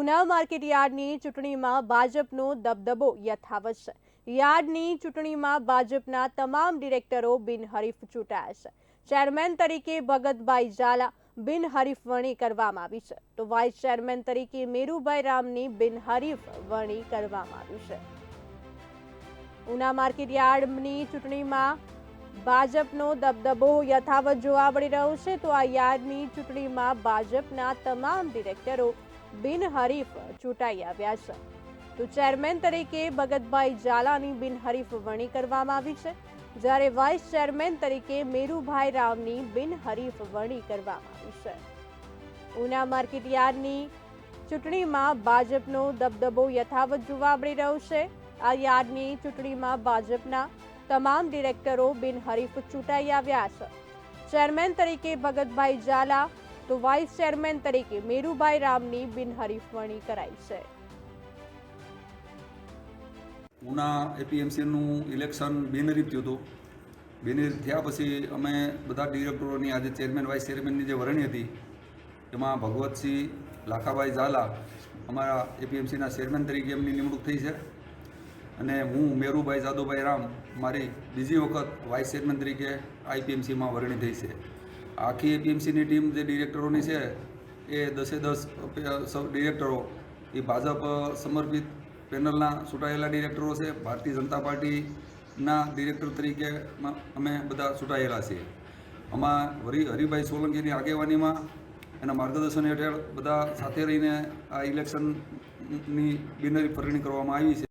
Una market યાર્ડની ચૂંટણીમાં ભાજપનો દબદબો યથાવત છે. યાર્ડની ચૂંટણીમાં ભાજપના તમામ ડિરેક્ટરો બિનહરીફ ચૂંટાયા છે. ચેરમેન તરીકે ભગતભાઈ ઝાલા બિનહરીફ વરણી કરવામાં આવી છે. તો વાઇસ ચેરમેન તરીકે મેરુભાઈ રામની બિનહરીફ વરણી કરવામાં આવી છે. ઉના માર્કેટ યાર્ડની ચૂંટણીમાં ભાજપનો દબદબો યથાવત જોવા મળી રહ્યો છે. તો આ યાર્ડની ચૂંટણીમાં ભાજપના તમામ ડિરેક્ટરો બિનહરીફ ચૂંટાઈ આવ્યા છે. તો ચેરમેન તરીકે ભગતભાઈ ઝાલાની બિનહરીફ વરણી કરવામાં આવી છે. જ્યારે વાઇસ ચેરમેન તરીકે મેરુભાઈ રાવની બિનહરીફ વરણી કરવામાં આવી છે. ઉના માર્કેટયાર્ડની ચૂંટણીમાં ભાજપનો દબદબો યથાવત જોવા મળી રહ્યો છે. આ યાર્ડની ચૂંટણીમાં ભાજપના તમામ ડિરેક્ટરો બિનહરીફ ચૂંટાઈ આવ્યા છે. ચેરમેન તરીકે ભગતભાઈ ઝાલા તો વાઇસ ચેરમેન તરીકે મેરુભાઈ રામની બિનહરીફ વરણી કરાઈ છે. ઉના એપીએમસીનું ઇલેક્શન બિનહરીફ થયું હતું. બિનહરીફ થયા પછી અમે બધા ડિરેક્ટરોની આજે ચેરમેન, વાઇસ ચેરમેનની જે વરણી હતી, એમાં ભગવતસિંહ લાખાભાઈ ઝાલા અમારા એપીએમસીના ચેરમેન તરીકે એમની નિમણૂક થઈ છે. અને હું, મેરુભાઈ જાદુભાઈ રામ, મારી બીજી વખત વાઇસ ચેરમેન તરીકે આઈપીએમસીમાં વરણી થઈ છે. આખી એપીએમસીની ટીમ જે ડિરેક્ટરોની છે, એ દસે દસ ડિરેક્ટરો, એ ભાજપ સમર્પિત પેનલના ચૂંટાયેલા ડિરેક્ટરો છે. ભારતીય જનતા પાર્ટીના ડિરેક્ટર તરીકે અમે બધા ચૂંટાયેલા છીએ. આમાં હરી હરિભાઈ સોલંકીની આગેવાનીમાં એના માર્ગદર્શન હેઠળ બધા સાથે રહીને આ ઇલેક્શનની બિનરી ફરણી કરવામાં આવી છે.